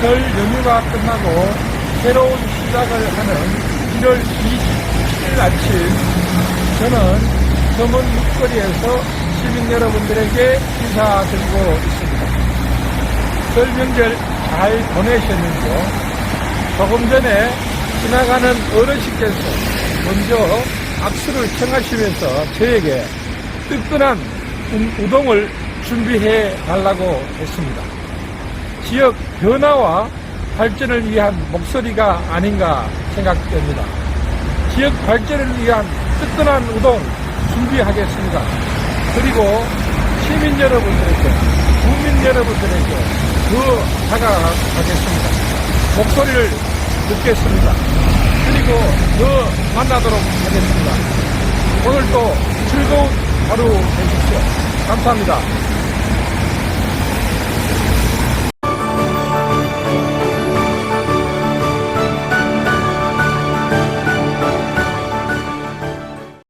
설 연휴가 끝나고 새로운 시작을 하는 1월 27일 아침 저는 서문 육거리에서 시민 여러분들에게 인사드리고 있습니다. 설 명절 잘 보내셨는지요? 조금 전에 지나가는 어르신께서 먼저 악수를 청하시면서 저에게 뜨끈한 우- 우동을 준비해 달라고 했습니다. 지역 변화와 발전을 위한 목소리가 아닌가 생각됩니다. 지역 발전을 위한 뜨끈한 우동 준비하겠습니다. 그리고 시민 여러분들에게, 국민 여러분들에게 더 다가가겠습니다. 목소리를 듣겠습니다. 그리고 더 만나도록 하겠습니다. 오늘도 즐거운 하루 되십시오. 감사합니다.